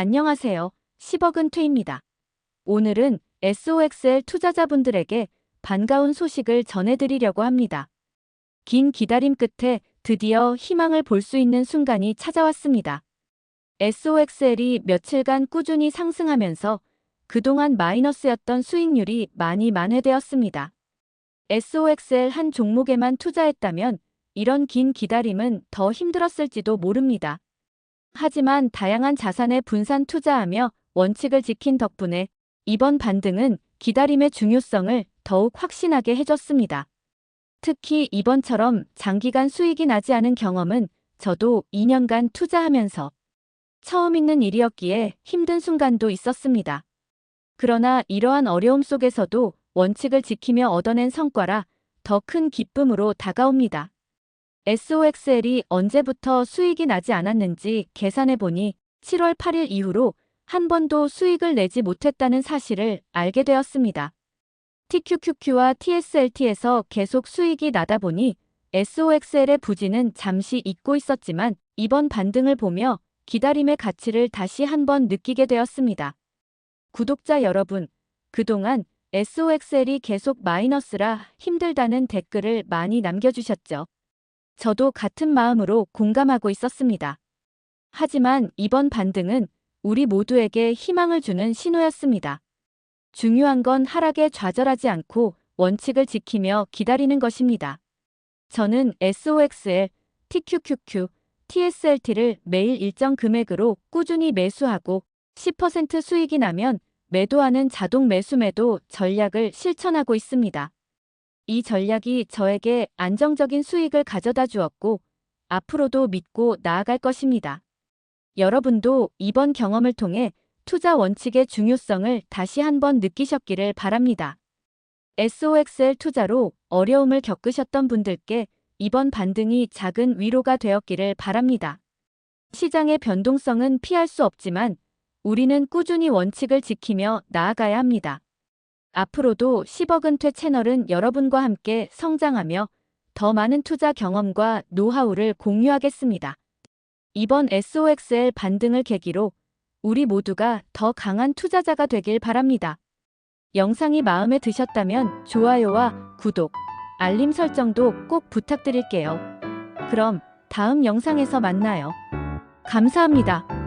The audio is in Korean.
안녕하세요. 10억은 퇴입니다. 오늘은 SOXL 투자자분들에게 반가운 소식을 전해드리려고 합니다. 긴 기다림 끝에 드디어 희망을 볼 수 있는 순간이 찾아왔습니다. SOXL이 며칠간 꾸준히 상승하면서 그동안 마이너스였던 수익률이 많이 만회되었습니다. SOXL 한 종목에만 투자했다면 이런 긴 기다림은 더 힘들었을지도 모릅니다. 하지만 다양한 자산에 분산 투자하며 원칙을 지킨 덕분에 이번 반등은 기다림의 중요성을 더욱 확신하게 해줬습니다. 특히 이번처럼 장기간 수익이 나지 않은 경험은 저도 2년간 투자하면서 처음 있는 일이었기에 힘든 순간도 있었습니다. 그러나 이러한 어려움 속에서도 원칙을 지키며 얻어낸 성과라 더 큰 기쁨으로 다가옵니다. SOXL이 언제부터 수익이 나지 않았는지 계산해보니 7월 8일 이후로 한 번도 수익을 내지 못했다는 사실을 알게 되었습니다. TQQQ와 TSLT에서 계속 수익이 나다 보니 SOXL의 부진은 잠시 잊고 있었지만 이번 반등을 보며 기다림의 가치를 다시 한번 느끼게 되었습니다. 구독자 여러분, 그동안 SOXL이 계속 마이너스라 힘들다는 댓글을 많이 남겨주셨죠. 저도 같은 마음으로 공감하고 있었습니다. 하지만 이번 반등은 우리 모두에게 희망을 주는 신호였습니다. 중요한 건 하락에 좌절하지 않고 원칙을 지키며 기다리는 것입니다. 저는 SOXL, TQQQ, TSLT를 매일 일정 금액으로 꾸준히 매수하고 10% 수익이 나면 매도하는 자동 매수 매도 전략을 실천하고 있습니다. 이 전략이 저에게 안정적인 수익을 가져다 주었고 앞으로도 믿고 나아갈 것입니다. 여러분도 이번 경험을 통해 투자 원칙의 중요성을 다시 한번 느끼셨기를 바랍니다. SOXL 투자로 어려움을 겪으셨던 분들께 이번 반등이 작은 위로가 되었기를 바랍니다. 시장의 변동성은 피할 수 없지만 우리는 꾸준히 원칙을 지키며 나아가야 합니다. 앞으로도 10억 은퇴 채널은 여러분과 함께 성장하며 더 많은 투자 경험과 노하우를 공유하겠습니다. 이번 SOXL 반등을 계기로 우리 모두가 더 강한 투자자가 되길 바랍니다. 영상이 마음에 드셨다면 좋아요와 구독, 알림 설정도 꼭 부탁드릴게요. 그럼 다음 영상에서 만나요. 감사합니다.